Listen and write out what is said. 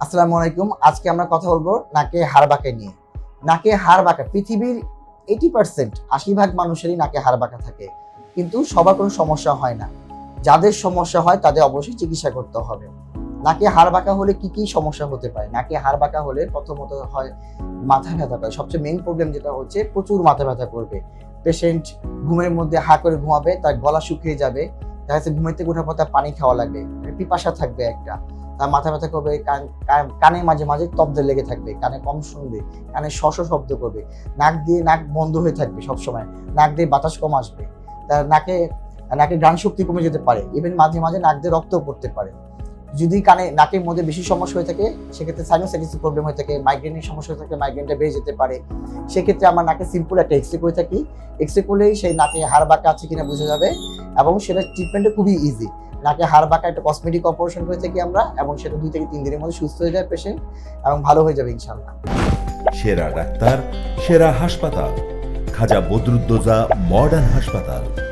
আসসালামু আলাইকুম। আজকে আমরা কথা বলব নাকে হাড় বাঁকা নিয়ে। নাকে হাড় বাঁকা, পৃথিবীর এইটি পার্সেন্ট আশি ভাগ মানুষেরই নাকে হাড় বাঁকা থাকে। কিন্তু সবার কোনো সমস্যা হয় না। যাদের সমস্যা হয়, তাদের অবশ্যই চিকিৎসা করতে হবে। নাকে হাড় বাঁকা হলে কি কি সমস্যা হতে পারে? নাকে হাড় বাঁকা হলে প্রথমত হয় মাথা ব্যথা করে। সবচেয়ে মেইন প্রবলেম যেটা হচ্ছে, প্রচুর মাথা ব্যথা করবে। পেশেন্ট ঘুমের মধ্যে হা করে ঘুমাবে, তার গলা শুকিয়ে যাবে। দেখা যাচ্ছে ঘুমের থেকে তার পানি খাওয়া লাগবে। পিপাসা থাকবে একটা। তার মাথা ব্যথা করবে, কান মাঝে মাঝে তব্দে লেগে থাকবে, কানে কম শুনবে, কানে শশ শব্দ করবে, নাক দিয়ে নাক বন্ধ হয়ে থাকবে সবসময়, নাক দিয়ে বাতাস কম আসবে তার নাকে নাকে গান শক্তি কমে যেতে পারে ইভেন মাঝে মাঝে নাক দিয়ে রক্ত পড়তে পারে। যদি কানে, নাকের মধ্যে বেশি সমস্যা হয়ে থাকে, সেক্ষেত্রে সাইনোসাইটিস প্রবলেম হয়ে থাকে মাইগ্রেনের সমস্যা হয়ে থাকে মাইগ্রেনটা বেড়ে যেতে পারে। সেক্ষেত্রে আমরা নাকে সিম্পল একটা এক্স রে করে থাকি। এক্স রে করলেই সেই নাকে হাড় বাঁকা আছে কিনা বোঝা যাবে এবং সেটা ট্রিটমেন্টটা খুবই ইজি নাকে হাড় বাঁকা একটা কসমেটিক অপারেশন করে থাকি আমরা এবং সেটা দুই থেকে তিন দিনের মধ্যে সুস্থ হয়ে যায় পেশেন্ট এবং ভালো হয়ে যাবে ইনশাল্লাহ সেরা ডাক্তার, সেরা হাসপাতাল। খাজা বদরুদ্দোজা মডার্ন হাসপাতাল।